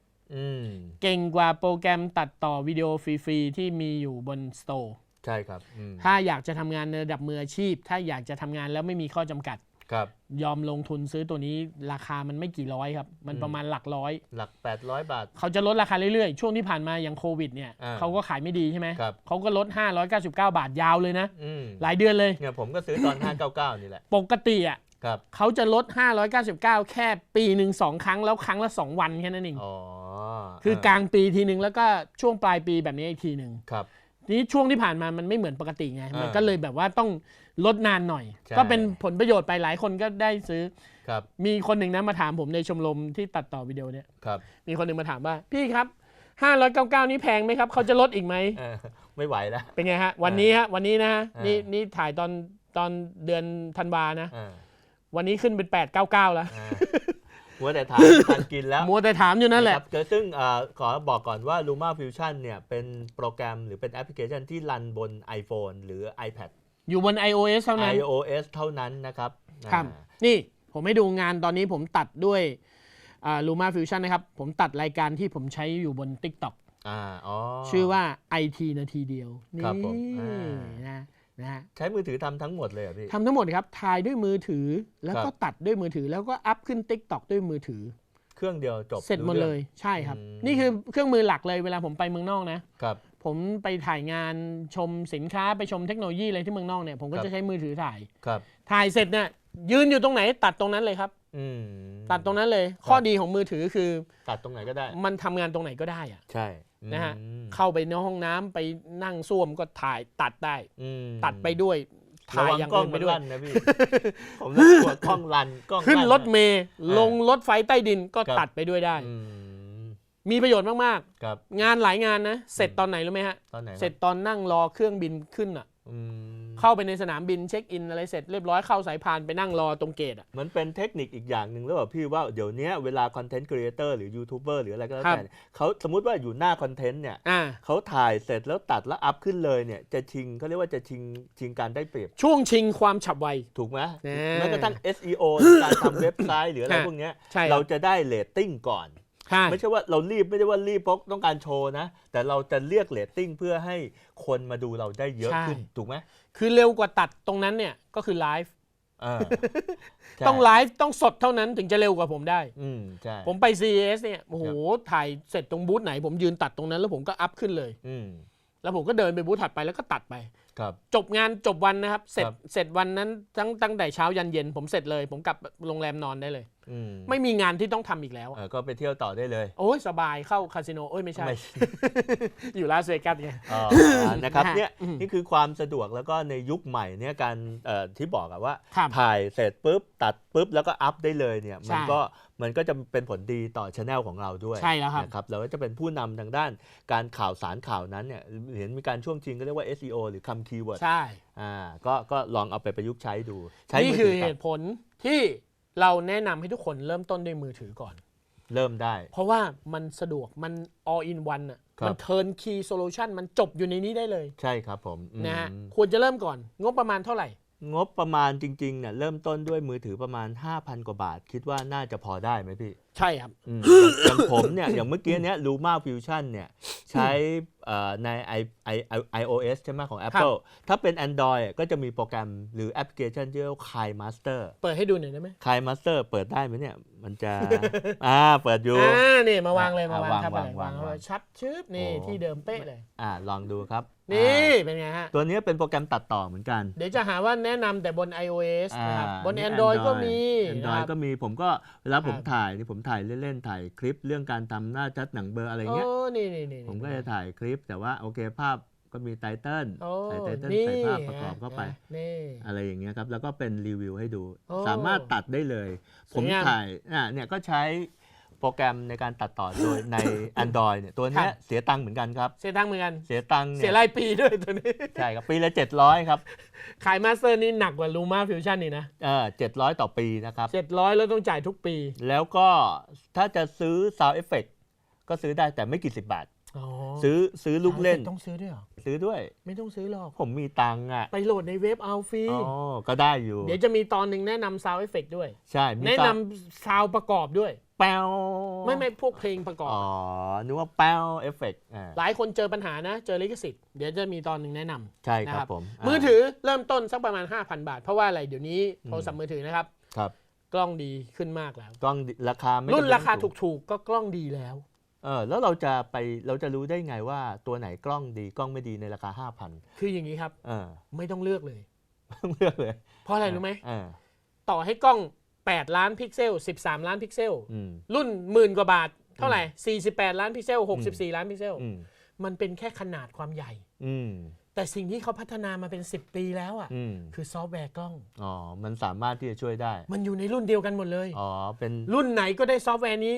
[SPEAKER 2] เก่งกว่าโปรแกรมตัดต่อวิดีโอฟรีๆที่มีอยู่บน Store
[SPEAKER 1] ใช่ครับอืม
[SPEAKER 2] ถ้าอยากจะทำงานในระดับมืออาชีพ ถ้าอยากจะทำงานแล้วไม่มีข้อจำกัด
[SPEAKER 1] ครับ
[SPEAKER 2] ยอมลงทุนซื้อตัวนี้ราคามันไม่กี่ร้อยครับ มัน
[SPEAKER 1] อืม
[SPEAKER 2] ประมาณหลักร้อย
[SPEAKER 1] หลัก 800 บาท
[SPEAKER 2] เขาจะลดราคาเรื่อยๆ ช่วงที่ผ่านมาอย่างโควิดเนี่ย
[SPEAKER 1] อ่า
[SPEAKER 2] เขาก็ขายไม่ดีใช่ไหม
[SPEAKER 1] ครับ
[SPEAKER 2] เขาก็ลด 599 บาทยาวเลยนะ
[SPEAKER 1] อืม
[SPEAKER 2] หลายเดือนเลย
[SPEAKER 1] เนี่ยผมก็ซื้อตอน 599 นี่แหละ
[SPEAKER 2] ปกติอะ
[SPEAKER 1] ครับ
[SPEAKER 2] เขาจะลด 599 แค่ปีหนึ่งสองครั้งแล้วครั้งละ 2 วันแค่นั้นเอง
[SPEAKER 1] อ๋อ
[SPEAKER 2] คือกลางปีทีหนึ่งแล้วก็ช่วงปลายปีแบบนี้อีกทีหนึ่ง
[SPEAKER 1] ครับ
[SPEAKER 2] ทีนี้ช่วงที่ผ่านมามันไม่เหมือนปกติไง
[SPEAKER 1] อ่ามั
[SPEAKER 2] มันก็เลยแบบว่าต้องลดนานหน่อย
[SPEAKER 1] ใช่
[SPEAKER 2] ก็เป็นผลประโยชน์ไปหลายคนก็ได้ซื้อ
[SPEAKER 1] ครับ
[SPEAKER 2] มีคนหนึ่งนะมาถามผมในชมรมที่ตัดต่อวิดีโอเนี่ย
[SPEAKER 1] ครับ
[SPEAKER 2] มีคนหนึ่งมาถามว่า พี่ครับ599 นี้แพงไหมครับ เขาจะลดอีกไหม
[SPEAKER 1] เออไม่ไหวแล้ว
[SPEAKER 2] เป็นไงฮะ วันนี้ฮะวันนี้นะฮะ
[SPEAKER 1] อ่านี่
[SPEAKER 2] นี่นี่ถ่ายตอนตอนเดือนธันวานะ
[SPEAKER 1] อ่า
[SPEAKER 2] วันนี้ขึ้นเป็น 899 แล้ว
[SPEAKER 1] อ่ามัวแต่ถามทันกินแล้ว
[SPEAKER 2] มัวแต่ถามอยู่นั่นแหละ
[SPEAKER 1] ครับคือซึ่งเอ่อขอบอกก่อนว่า Luma Fusion เนี่ยเป็นโปรแกรมหรือเป็นแอปพลิเคชันที่รันบน iPhone หรือ iPad
[SPEAKER 2] อยู่บน iOS เท่านั้น
[SPEAKER 1] iOS เท่านั้นนะครับ
[SPEAKER 2] ครับ
[SPEAKER 1] อ่า
[SPEAKER 2] นี่ผมให้ดูงานตอนนี้ผมตัดด้วยลูมาฟิวชั่นนะครับ ผมตัดรายการที่ผมใช้อยู่บน TikTok
[SPEAKER 1] อ่าอ๋อ
[SPEAKER 2] ชื่อว่า IT นาทีเดียว นี่
[SPEAKER 1] ครับผมอ่า
[SPEAKER 2] นะ นะฮะ
[SPEAKER 1] ใช้มือถือทำทั้งหมดเลยเหรอพี่
[SPEAKER 2] ทำทั้งหมดครับถ่ายด้วยมือถือแล้วก็
[SPEAKER 1] ครับ
[SPEAKER 2] ตัดด้วยมือถือ แล้วก็อัพขึ้น TikTok ด้วยมือถือ
[SPEAKER 1] เครื่องเดียวจบ
[SPEAKER 2] เสร็จหมด
[SPEAKER 1] อง
[SPEAKER 2] เลยใช่ครับ
[SPEAKER 1] อืม
[SPEAKER 2] นี่คือเครื่องมือหลักเลยเวลาผมไปเมืองนอกนะ
[SPEAKER 1] ครับ
[SPEAKER 2] ผมไปถ่ายงานชมสินค้าไปชมเทคโนโลยีอะไรที่เมืองนอกเนี่ยผมก็
[SPEAKER 1] ครับ
[SPEAKER 2] จะใช้มือถือถ่าย
[SPEAKER 1] ครับ
[SPEAKER 2] ถ่ายเสร็จเนี่ยยืนอยู่ตรงไหนตัดตรงนั้นเลยครับ
[SPEAKER 1] อืม
[SPEAKER 2] ตัดตรงนั้นเลย ข้อดีของมือถือคือ
[SPEAKER 1] ตัดตรงไหนก็ได้
[SPEAKER 2] มันทำงานตรงไหนก็ได้อะ
[SPEAKER 1] ใช่
[SPEAKER 2] นะฮะ
[SPEAKER 1] อืม
[SPEAKER 2] เข้าไปในห้องน้ำไปนั่งส้วมก็ถ่ายตัดได้
[SPEAKER 1] อืม
[SPEAKER 2] ตัดไปด้วย
[SPEAKER 1] ระ
[SPEAKER 2] ถ่าย
[SPEAKER 1] วัง
[SPEAKER 2] อย่าง
[SPEAKER 1] กล้อง
[SPEAKER 2] อื่นไป
[SPEAKER 1] มัน
[SPEAKER 2] ด้วย
[SPEAKER 1] ลั่นนะพี่ผมน่ากลัวกล้องลั่นกล้อง
[SPEAKER 2] ขึ้น
[SPEAKER 1] ลั่ะ
[SPEAKER 2] รถเมล์
[SPEAKER 1] ออ
[SPEAKER 2] ลงรถไฟใต้ดินก็
[SPEAKER 1] ครับ
[SPEAKER 2] ตัดไปด้วยได้
[SPEAKER 1] อืม
[SPEAKER 2] มีประโยชน์มาก
[SPEAKER 1] ครับ
[SPEAKER 2] ๆงานหลายงานนะ เสร็จตอนไหนรู้ไหมฮะ
[SPEAKER 1] ตอนไหนคบ
[SPEAKER 2] เสร็จตอนนั่งรอเครื่องบินขึ้นอะ
[SPEAKER 1] อืม
[SPEAKER 2] เข้าไปในสนามบินเช็คอินอะไรเสร็จเรียบร้อยเข้าสายพานไปนั่งรอตรงเกตอะ
[SPEAKER 1] มันเป็นเทคนิคอีกอย่างหนึ่งแล้วแบบพี่ว่าเดี๋ยวเนี้ยเวลาคอนเทนต์ครีเอเตอร์หรือยูทูบเบอร์หรืออะไรก็แล้ว
[SPEAKER 2] ครับ
[SPEAKER 1] แต่เนี่ยเขาสมมติว่าอยู่หน้าคอนเทนต์เนี่ย
[SPEAKER 2] อ่า
[SPEAKER 1] เขาถ่ายเสร็จแล้วตัดแล้วอัพขึ้นเลยเนี่ยจะชิงเขาเรียกว่าจะชิงชิงการได้เปรียบ
[SPEAKER 2] ช่วงชิงความฉับไว
[SPEAKER 1] ถูกไหม
[SPEAKER 2] แน่
[SPEAKER 1] แม้กระทั่ง SEO การทำเว็บไซต์หรืออะไร
[SPEAKER 2] ฮะ
[SPEAKER 1] พวกเนี้ย
[SPEAKER 2] ใช่ค
[SPEAKER 1] เรา
[SPEAKER 2] รับ
[SPEAKER 1] จะได้เรตติ้งก่อน
[SPEAKER 2] ใช่
[SPEAKER 1] ไม่ใช่ว่าเรารีบไม่ได้ว่ารีบเพราะต้องการโชว์นะ แต่เราจะเรียกเรตติ้งเพื่อให้คนมาดูเราได้เยอะขึ้น ถูกไหม
[SPEAKER 2] คือเร็วกว่าตัดตรงนั้นเนี่ยก็คือไลฟ์
[SPEAKER 1] อ่าใช่
[SPEAKER 2] ต้องไลฟ์ต้องสดเท่านั้นถึงจะเร็วกว่าผมได้
[SPEAKER 1] อืมใช่
[SPEAKER 2] ผมไป CES เนี่ยโอ้โห
[SPEAKER 1] ครับ
[SPEAKER 2] ถ่ายเสร็จตรงบูธไหน ผมยืนตัดตรงนั้น แล้วผมก็อัพขึ้นเลย
[SPEAKER 1] อืม
[SPEAKER 2] แล้วผมก็เดินไปบูธถัดไปแล้วก็ตัดไป
[SPEAKER 1] ครับ
[SPEAKER 2] จบงานจบวันนะครับ เสร็จ
[SPEAKER 1] ครับ
[SPEAKER 2] เสร็จวันนั้นตั้งตั้งแต่เช้ายันเย็น ผมเสร็จเลย ผมกลับโรงแรมนอนได้เลย
[SPEAKER 1] อืม
[SPEAKER 2] ไม่มีงานที่ต้องทำอีกแล้ว
[SPEAKER 1] เออก็ไปเที่ยวต่อได้เลย
[SPEAKER 2] โอ้ยสบายเข้าคาสิโนโอ้ยไม่ใช่
[SPEAKER 1] ไม่
[SPEAKER 2] อยู่ลาสเวกัสไง
[SPEAKER 1] อ๋อนะครับ
[SPEAKER 2] นะฮะ
[SPEAKER 1] เนี่ย
[SPEAKER 2] อืม
[SPEAKER 1] นี่คือความสะดวกแล้วก็ในยุคใหม่เนี่ยการเอ่อที่บอกอะว่า
[SPEAKER 2] ครับ
[SPEAKER 1] ถ่ายเสร็จปุ๊บ ตัดปุ๊บ แล้วก็อัพได้เลยเนี่ย
[SPEAKER 2] ใช่
[SPEAKER 1] มันก็มันก็จะเป็นผลดีต่อช anel ของเราด้วย
[SPEAKER 2] ใช่แล้วครับ
[SPEAKER 1] นะครับเราก็จะเป็นผู้นำทางด้านการข่าวสารข่าวนั้นเนี่ยเห็นมีการช่วงชิงก็เรียกว่า SEO หรือคำคีย์เวิร์ด
[SPEAKER 2] ใช่
[SPEAKER 1] อ่าก็ก็ลองเอาไปประยุกต์ใช้ดู ใช้
[SPEAKER 2] นี่
[SPEAKER 1] มื
[SPEAKER 2] คือ
[SPEAKER 1] ถื
[SPEAKER 2] เห
[SPEAKER 1] ตัด
[SPEAKER 2] ตุผลที่ เราแนะนำให้ทุกคนเริ่มต้นด้วยมือถือก่อน
[SPEAKER 1] เริ่มได้
[SPEAKER 2] เพราะว่ามันสะดวกมัน all in one อะ
[SPEAKER 1] ครับ
[SPEAKER 2] มัน turn key solution มันจบอยู่ในนี้ได้เลย
[SPEAKER 1] ใช่ครับผมอืม
[SPEAKER 2] นะฮะควรจะเริ่มก่อน งบประมาณเท่าไหร่
[SPEAKER 1] งบประมาณจริงๆเนี่ยเริ่มต้นด้วยมือถือประมาณ 5,000 กว่าบาท คิดว่าน่าจะพอได้ไหมพี่
[SPEAKER 2] ใช่ครับ
[SPEAKER 1] อืมอย่างผมเนี่ย อย่างเมื่อกี้เนี้ย Luma Fusion เนี่ย ใช้เอ่อใน i i i iOS ใช่ไหมของ Apple ถ้าเป็น Android ก็จะมีโปรแกรมหรือแอปพลิเคชันที่เรียกว่า Kai Master
[SPEAKER 2] เปิดให้ดูหน่อยได้ไหม
[SPEAKER 1] Kai Master เปิดได้ไหมเนี่ย มันจะ อ่าเปิดอยู่
[SPEAKER 2] อ่านี่มาวางเลย
[SPEAKER 1] อะ
[SPEAKER 2] มาวางครับ
[SPEAKER 1] วาง
[SPEAKER 2] ไปไหนวาง
[SPEAKER 1] วาง
[SPEAKER 2] ไว้ชัดชึบนี่
[SPEAKER 1] โอ้
[SPEAKER 2] ที่เดิมเป๊ะเลย
[SPEAKER 1] อ่าลองดูครับ
[SPEAKER 2] นี่
[SPEAKER 1] อ่า
[SPEAKER 2] เป็นไงฮะ
[SPEAKER 1] ตัวนี้เป็นโปรแกรมตัดต่อเหมือนกัน
[SPEAKER 2] เดี๋ยวจะหาว่าแนะนำแต่บน iOS นะครับ
[SPEAKER 1] อ่า
[SPEAKER 2] บน Android ก็มี
[SPEAKER 1] แอนด
[SPEAKER 2] นะ
[SPEAKER 1] รอย
[SPEAKER 2] ครับ
[SPEAKER 1] ก็มีผมก็เวลาผม
[SPEAKER 2] ครับ
[SPEAKER 1] ถ่ายนี่ผมถ่ายเล่นๆถ่ายคลิปเรื่องการทำหน้าชัดหนังเบลออะไรเงี้ย
[SPEAKER 2] โอ้นี่นี่นี่
[SPEAKER 1] ผมก็จะถ่ายคลิปแต่ว่าโอเคภาพก็มีไตเติ้ล
[SPEAKER 2] โอ้
[SPEAKER 1] ใส่ไตเติ้ล
[SPEAKER 2] นี่
[SPEAKER 1] ใส่ภาพประกอบเข้าไป
[SPEAKER 2] นี่
[SPEAKER 1] อะไรอย่างเงี้ยครับ แล้วก็เป็นรีวิวให้ดู
[SPEAKER 2] โอ้
[SPEAKER 1] สามารถตัดได้เลย
[SPEAKER 2] ส
[SPEAKER 1] ผ
[SPEAKER 2] วย
[SPEAKER 1] ม
[SPEAKER 2] งาม
[SPEAKER 1] ถ่ายอะเนี่ยก็ใช้ โปรแกรมในการตัดต่อโดยใน Android เนี่ยตัวเนี้
[SPEAKER 2] ค
[SPEAKER 1] ย
[SPEAKER 2] รับ
[SPEAKER 1] เสียตังค์เหมือนกันครับ
[SPEAKER 2] เสียตังค์เหมือนกัน
[SPEAKER 1] เสียตังค์
[SPEAKER 2] เสี
[SPEAKER 1] เนี่ยย
[SPEAKER 2] รายปีด้วยตัวนี้
[SPEAKER 1] ใช่ครับปีละ 700 ครับ
[SPEAKER 2] ขายมาสเตอร์นี่หนักกว่า Luma Fusion นี่นะ
[SPEAKER 1] เออ700 ต่อปีนะครับ
[SPEAKER 2] 700 แล้วต้องจ่ายทุกปี
[SPEAKER 1] แล้วก็ถ้าจะซื้อ Sound Effect ก็ซื้อได้แต่ไม่กี่สิบบาท
[SPEAKER 2] อ๋อ
[SPEAKER 1] ซื้อซื้อลูกเล่น
[SPEAKER 2] ต้องซื้อด้วยเหรอ
[SPEAKER 1] ซื้อด้วย
[SPEAKER 2] ไม่ต้องซื้อหรอก
[SPEAKER 1] ผมมีตังค์อะ
[SPEAKER 2] ไปโหลดในเว็บเอาฟรี
[SPEAKER 1] อ๋อก็ได้อยู่
[SPEAKER 2] เดี๋ยวจะมีตอนหนึ่งแนะนำ Sound Effect ด้วย
[SPEAKER 1] ใช่มี
[SPEAKER 2] แนะ
[SPEAKER 1] ซาวนำ
[SPEAKER 2] Sound ประกอบด้วย
[SPEAKER 1] แป้ว
[SPEAKER 2] ไม่ไม่พวกเพลงประกอบ
[SPEAKER 1] อ๋อ นึกว่าแป้วเอฟเฟกต์อ่า
[SPEAKER 2] หลายคนเจอปัญหานะ เจอลิขสิทธิ์ เดี๋ยวจะมีตอนหนึ่งแนะนำ
[SPEAKER 1] ใช่ครับ
[SPEAKER 2] นะครับ
[SPEAKER 1] ผม
[SPEAKER 2] มือถือเริ่มต้นสักประมาณ 5,000 บาท เพราะว่าอะไรเดี๋ยวนี้โทรศัพท์มือถือนะครับ
[SPEAKER 1] ครับ
[SPEAKER 2] กล้องดีขึ้นมากแล้ว
[SPEAKER 1] กล้องดิราคาไม่
[SPEAKER 2] รุ่น
[SPEAKER 1] จำเป็
[SPEAKER 2] ราคา
[SPEAKER 1] ต้อง
[SPEAKER 2] ถูกๆ ก็กล้องดีแล้ว
[SPEAKER 1] เออ แล้วเราจะไป เราจะรู้ได้ไงว่าตัวไหนกล้องดี กล้องไม่ดีในราคา 5,000
[SPEAKER 2] คืออย่างนี้ครับ
[SPEAKER 1] เออ
[SPEAKER 2] ไม่ต้องเลือกเลย
[SPEAKER 1] ต้องเลือกเลย
[SPEAKER 2] เพราะอะไรรู้ไหม
[SPEAKER 1] เออ
[SPEAKER 2] ต่อให้กล้อง 8 ล้านพิกเซล 13 ล้านพิกเซล
[SPEAKER 1] อืม
[SPEAKER 2] รุ่นหมื่นกว่าบาท เท่าไหร่ 48 ล้านพิกเซล 64 ล้านพิกเซล
[SPEAKER 1] อืม
[SPEAKER 2] มันเป็นแค่ขนาดความใหญ่
[SPEAKER 1] อืม
[SPEAKER 2] แต่สิ่งที่เขาพัฒนามาเป็น 10 ปีแล้วอะ
[SPEAKER 1] อืม
[SPEAKER 2] คือซอฟต์แวร์กล้อง
[SPEAKER 1] อ๋อ มันสามารถที่จะช่วยได้
[SPEAKER 2] มันอยู่ในรุ่นเดียวกันหมดเลย
[SPEAKER 1] อ๋อ เป็น
[SPEAKER 2] รุ่นไหนก็ได้ซอฟต์แวร์นี้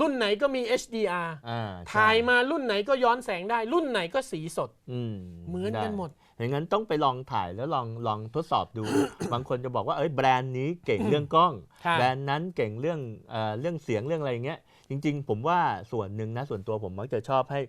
[SPEAKER 2] รุ่นไหนก็มี HDR
[SPEAKER 1] อ่าใช่
[SPEAKER 2] ถ่ายมารุ่นไหนก็ย้อนแสงได้ รุ่นไหนก็สีสด
[SPEAKER 1] อืม
[SPEAKER 2] เหมือนกันหมด
[SPEAKER 1] ไอย่างนั้นต้องไปลองถ่ายแล้วลองลองทดสอบดู บางคนจะบอกว่าเอ้ยแบรนด์นี้เก่งเรื่องกล้อง
[SPEAKER 2] ค่ะ
[SPEAKER 1] แบรนด์นั้นเก่งเรื่องเอ่อเรื่องเสียงเรื่องอะไรอย่างเงี้ยจริง ๆ ผมว่าส่วนหนึ่งนะส่วนตัวผมมักจะชอบให้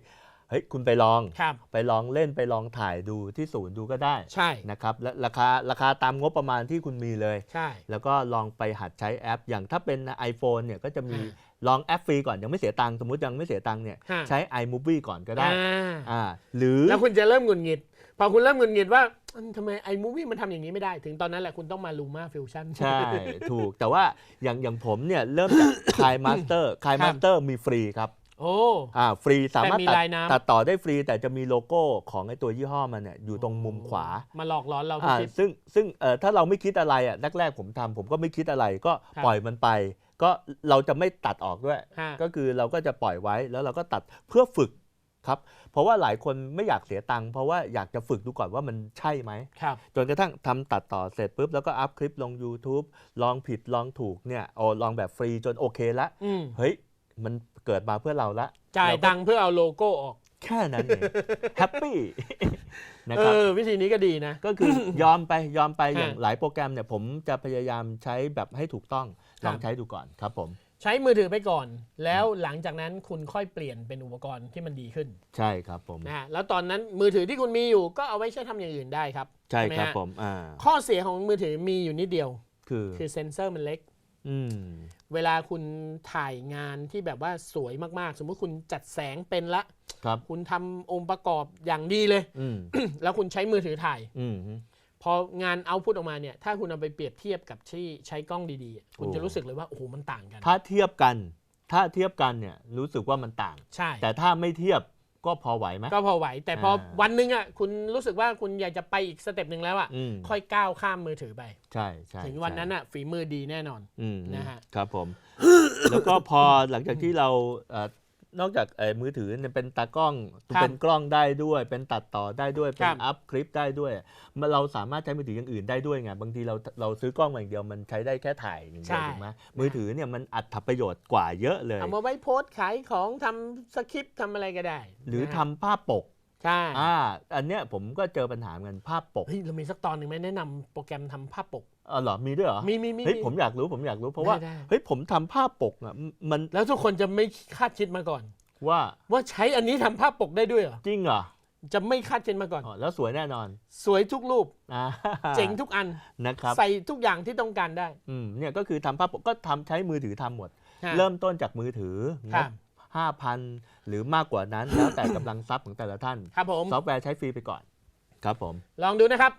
[SPEAKER 1] เฮ้ยคุณไปลอง
[SPEAKER 2] ครับ
[SPEAKER 1] ไปลองเล่นไปลองถ่ายดูที่ศูนย์ดูก็ได้
[SPEAKER 2] ใช่
[SPEAKER 1] นะครับและราคาราคาตามงบประมาณที่คุณมีเลย
[SPEAKER 2] ใช่
[SPEAKER 1] แล้วก็ลองไปหัดใช้แอป อย่างถ้าเป็น iPhone เนี่ยก็จะมี
[SPEAKER 2] อ่า
[SPEAKER 1] ลองแอปฟรีก่อนยังไม่เสียตังค์สมมติยังไม่เสียตังค์เนี่ย
[SPEAKER 2] ฮะ
[SPEAKER 1] ใช้ iMovie ก่อนก็ได้
[SPEAKER 2] อ่า
[SPEAKER 1] อ่าหรือ
[SPEAKER 2] แล้วคุณจะเริ่มหงุดหงิด พอคุณเริ่มหงุดหงิดว่าอืมทำไมไอ้มูวี่มันทำอย่างนี้ไม่ได้ ถึงตอนนั้นแหละคุณต้องมาลูมาฟิวชั่น
[SPEAKER 1] ใช่ ถูกแต่ว่าอย่างอย่างผมเนี่ยเริ่มจาก คายมาสเตอร์คาย
[SPEAKER 2] ครั
[SPEAKER 1] มา
[SPEAKER 2] บ
[SPEAKER 1] สเตอร์มีฟรีครับ
[SPEAKER 2] โอ้
[SPEAKER 1] อ่าฟรีสามารถ
[SPEAKER 2] แต่มี
[SPEAKER 1] ตัด
[SPEAKER 2] ลายน้ำ
[SPEAKER 1] ตัดต่อได้ฟรี แต่จะมีโลโก้ของไอ้ตัวยี่ห้อมันเนี่ยอยู่ตรงมุมขวา
[SPEAKER 2] มาหลอกหลอนเราทุก
[SPEAKER 1] อ่า
[SPEAKER 2] คลิป
[SPEAKER 1] ซึ่งซึ่งเอ่อถ้าเราไม่คิดอะไรอะแรกๆผมทำผมก็ไม่คิดอะไรก็
[SPEAKER 2] ครับ
[SPEAKER 1] ปล่อยมันไป ก็เราจะไม่ตัดออกด้วย
[SPEAKER 2] ฮะ
[SPEAKER 1] ก็คือเราก็จะปล่อยไว้แล้วเราก็ตัดเพื่อฝึก ครับเพราะว่าหลายคนไม่อยากเสียตังค์เพราะว่าอยากจะฝึกดูก่อนว่ามันใช่ไหม
[SPEAKER 2] ครับ
[SPEAKER 1] จนกระทั่งทำตัดต่อเสร็จปุ๊บแล้วก็อัพคลิปลง YouTube ลองผิดลองถูกเนี่ยโอ้ลองแบบฟรีจนโอเคละ
[SPEAKER 2] อืม
[SPEAKER 1] เฮ้ยมันเกิดมาเพื่อเราละ
[SPEAKER 2] จ่าย
[SPEAKER 1] เราก็
[SPEAKER 2] ตังค์เพื่อเอาโลโก้ออก
[SPEAKER 1] แค่นั้นเองแฮปปี้นะ
[SPEAKER 2] เอ
[SPEAKER 1] ครับ
[SPEAKER 2] อวิธีนี้ก็ดีนะ
[SPEAKER 1] ก็คือยอมไปยอมไป
[SPEAKER 2] ฮะ
[SPEAKER 1] อย่างหลายโปรแกรมเนี่ยผมจะพยายามใช้แบบให้ถูกต้อง
[SPEAKER 2] ครั
[SPEAKER 1] ล
[SPEAKER 2] บ
[SPEAKER 1] องใช้ดูก่อนครับผม
[SPEAKER 2] ใช้มือถือไปก่อน แล้วหลังจากนั้นคุณค่อยเปลี่ยนเป็นอุปกรณ์ที่มันดีขึ้น
[SPEAKER 1] ใช่ครับผม
[SPEAKER 2] นะฮะแล้วตอนนั้นมือถือที่คุณมีอยู่ก็เอาไว้ใช้ทำอย่างอื่นได้ครับ
[SPEAKER 1] ใช่
[SPEAKER 2] ไห
[SPEAKER 1] ครับ
[SPEAKER 2] ฮะ
[SPEAKER 1] ผมอ่า
[SPEAKER 2] ข้อเสียของมือถือมีอยู่นิดเดียว
[SPEAKER 1] คือ
[SPEAKER 2] คือเซนเซอร์มันเล็ก
[SPEAKER 1] อืม
[SPEAKER 2] เวลาคุณถ่ายงานที่แบบว่าสวยมากๆ สมมติคุณจัดแสงเป็นละ
[SPEAKER 1] ครับ
[SPEAKER 2] คุณทำองค์ประกอบอย่างดีเลย
[SPEAKER 1] อืม
[SPEAKER 2] แล้วคุณใช้มือถือถ่าย
[SPEAKER 1] อืม
[SPEAKER 2] พองานเอาพุตออกมาเนี่ยถ้าคุณเอาไปเปรียบเทียบกับที่ใช้กล้องดีๆ คุณ
[SPEAKER 1] โอ้
[SPEAKER 2] จะรู้สึกเลยว่าโอ้โหมันต่างกัน
[SPEAKER 1] ถ้าเทียบกัน ถ้าเทียบกันเนี่ยรู้สึกว่ามันต่าง
[SPEAKER 2] ใช่
[SPEAKER 1] แต่ถ้าไม่เทียบก็พอไหวไหม
[SPEAKER 2] ก็พอไหว แต่พอ
[SPEAKER 1] อ่า
[SPEAKER 2] วันหนึ่งอะคุณรู้สึกว่าคุณอยากจะไปอีกสเต็ปหนึ่งแล้วอะ
[SPEAKER 1] อืม
[SPEAKER 2] ค่อยก้าวข้ามมือถือไป
[SPEAKER 1] ใช่ใช่
[SPEAKER 2] ถึงวันนั้นอะฝีมือดีแน่นอน
[SPEAKER 1] อืม
[SPEAKER 2] นะฮะ
[SPEAKER 1] ครับผม แล้วก็พอหลังจากที่เราเอ่อ นอกจากเอ่อมือถือเนี่ยเป็นตากล้อง
[SPEAKER 2] ครับ
[SPEAKER 1] เป็นกล้องได้ด้วย เป็นตัดต่อได้ด้วยเป็
[SPEAKER 2] ครั
[SPEAKER 1] น
[SPEAKER 2] บ
[SPEAKER 1] อัพคลิปได้ด้วยมันเราสามารถใช้มือถืออย่างอื่นได้ด้วยไงบางทีเราเราซื้อกล้องมาอย่างเดียวมันใช้ได้แค่ถ่ายอย่างเดียวถูกไหมมือถือเนี่ยมันอัดประโยชน์กว่าเยอะเลย
[SPEAKER 2] เอามาไว้โพสต์ขายของทำสคริปต์ทำอะไรก็ได้
[SPEAKER 1] หรือ
[SPEAKER 2] นะ
[SPEAKER 1] ทำ
[SPEAKER 2] ฮะ
[SPEAKER 1] ภาพปก
[SPEAKER 2] ใช่
[SPEAKER 1] อ่าอันเนี้ยผมก็เจอปัญหาเหมือนกันภาพปก
[SPEAKER 2] เฮ้ยเรามีสักตอนหนึ่งไหมแนะนำโปรแกรมทำภาพปก
[SPEAKER 1] เออเหรอมีด้วยเหรอ
[SPEAKER 2] มีมีมี
[SPEAKER 1] เฮ้ย
[SPEAKER 2] มี
[SPEAKER 1] ผมอยากรู้ผมอยากรู้เพราะว่า
[SPEAKER 2] ได้ได้
[SPEAKER 1] เฮ้ยผมทำภาพปกอะมัน
[SPEAKER 2] แล้วทุกคนจะไม่คาดคิดมาก่อน
[SPEAKER 1] ว่า
[SPEAKER 2] ว่าใช้อันนี้ทำภาพปกได้ด้วยเหรอ
[SPEAKER 1] จริงเหรอ
[SPEAKER 2] จะไม่คาดคิดมาก่อน
[SPEAKER 1] อ๋อแล้วสวยแน่นอน
[SPEAKER 2] สวยทุกรูป
[SPEAKER 1] อ่า
[SPEAKER 2] เจ๋งทุกอัน
[SPEAKER 1] นะครับ
[SPEAKER 2] ใส่ทุกอย่างที่ต้องการได้
[SPEAKER 1] อืมเนี่ยก็คือทำภาพปกก็ทำใช้มือถือทำหมด
[SPEAKER 2] ฮะ
[SPEAKER 1] เริ่มต้นจากมือถือ
[SPEAKER 2] ครับ
[SPEAKER 1] ห้าพันหรือมากกว่านั้น แล้วแต่กำลังทรัพย์ของแต่ละท่าน
[SPEAKER 2] ครับผม
[SPEAKER 1] ซอฟต์แวร์ใช้ฟรีไปก่อน ครับผม
[SPEAKER 2] ลองดูนะครับ